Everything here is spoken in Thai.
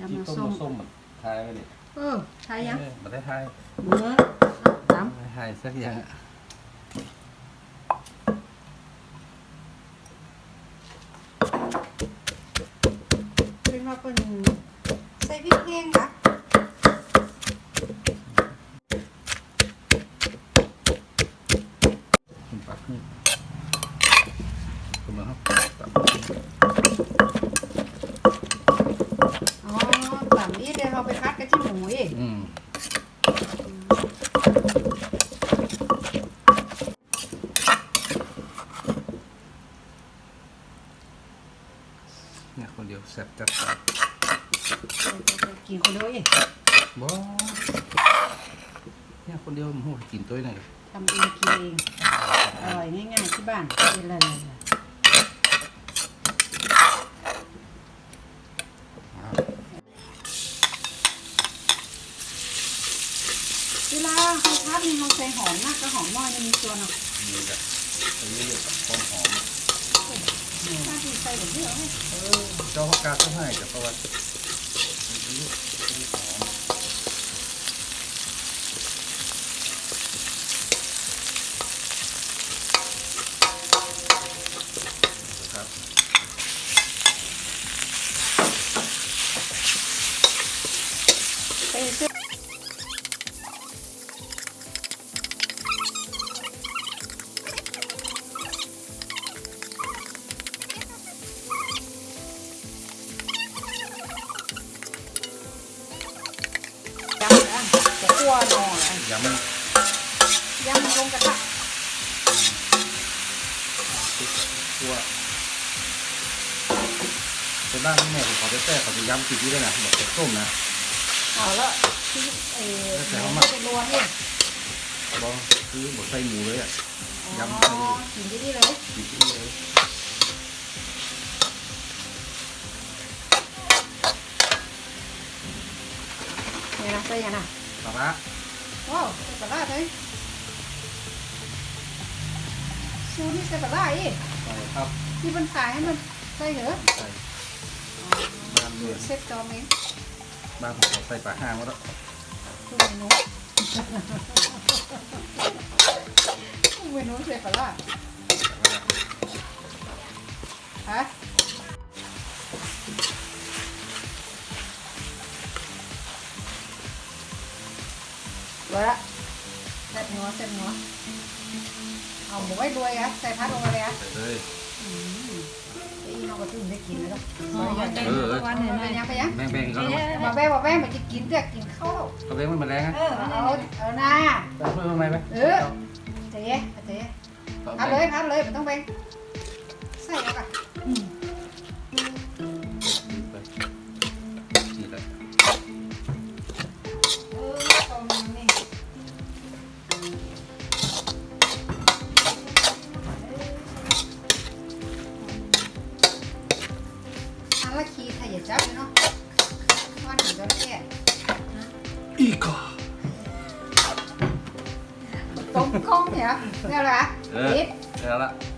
ย้ำต้มมส้มมันทายไว้เนี่ยเออใช่ยังมาได้ทายเนื้อเอาสามไทายสักอย่างอะเป็นว่าเป็นใส่พริกแห้งค่ะคุณปักนี่คุณมาครับตับ แบบนี้เดี๋ยวเราไปคัดกันที่หมูอีกอืมเนี่ยคนเดียวแซ่บจัดปากกินคนเดียวอีกบอเนี่ยคนเดียวมันหูกินตัวไหนทำเองกินเองอร่อยง่ายๆที่บ้านเป็นอะไร เลยเวลาเขาพัดนี่เขาใส่หอมนะก็หอมน้อยนี่มีตัวเนาะนี่แหละไปเรื่อยๆกับความหอมถ้าที่ใส่แบบนี้เหรอเออเจ้าพักกาต้องให้แต่เพราะว่า คั่วหน่อยยำมันยำลงกระทะคั่วเป็นบ้านแม่ผมขอไปแท้เขาจะยำกินที่ด้วยนะบอกจะต้มนะเอาแล้วที่เออแล้วแต่หมูเขามาไม่เป็นรวนนี่บอกคือหมดใส่หมูเลยอะอ๋อยำใส่กินที่นี่เลยกินที่เลยเนี่ยนะใส่ยังนะปลาร้าว้าวใส่ปลาร้าเลยซูนี่ใส่ปลาร้าอีกใส่ครับที่มันขายให้มันใส่เหรอใส่บ้านด้วยเซ็ตจอมเองบ้านผมขอใส่ปลาห้างมาแล้วทุกเมนูทุกเมนูใส่ปลาร้าฮะ ร้อยละเซ็ตหัวเซ็ตหัวเอาหมูไว้ด้วยอะใส่พัดลงไปเลยอะใส่เลยอืมไอ้น้องก็ตื่นได้กินแล้วอ๋อเออวันหนึ่งไปเลยยังไปยังแบ่งๆเขาบอกแม่บอกแม่มันจะกินจะกินข้าวเขาเลี้ยงมันมาแรงอะเออเอาเอาหน้าเอาเพื่อนมาไหมไหมเออเจ๊เจ๊พัดเลยพัดเลยไม่ต้องแบ่งใส่แล้วกัน ตรงกล้องเนี่ยเนี่ยแหละเออปิดเดี๋ยวละเ